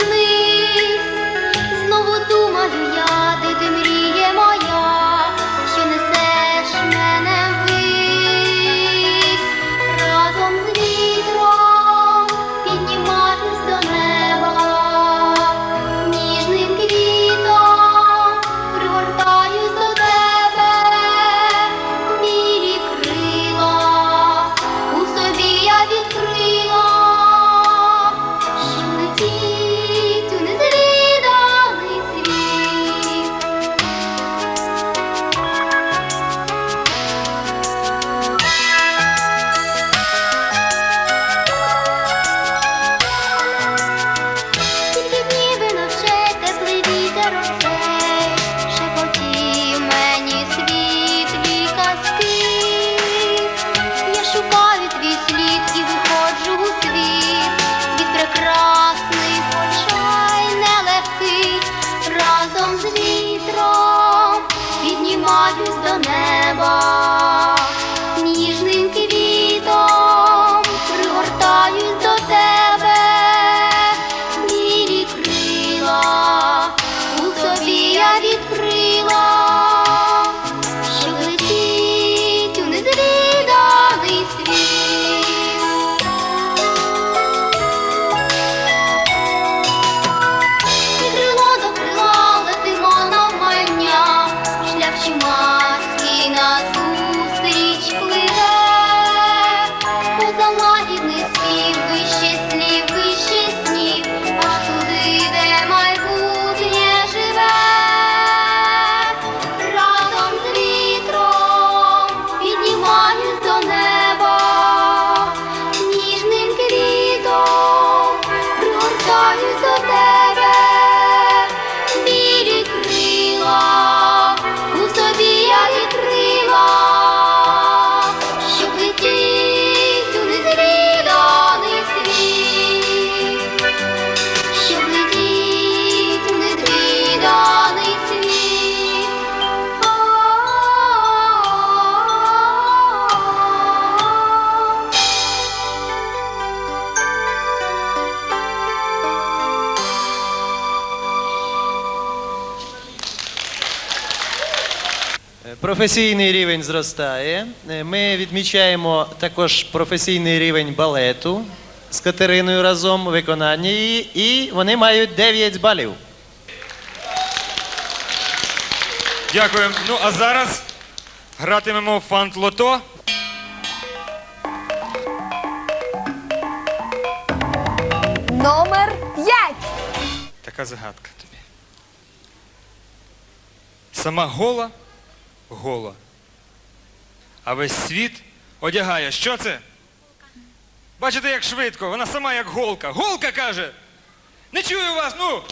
Look. Lord, you so Професійний рівень зростає. Е, Ми відмічаємо також професійний рівень балету з Катериною разом у виконанні її, і вони мають 9 балів. Дякую. Ну а зараз гратимемо в фант-лото. Номер 5. Така загадка тобі. Сама гола, гола. А весь світ одягає. Що це? Бачите, як швидко, вона сама як голка. Голка каже! Не чую вас, ну!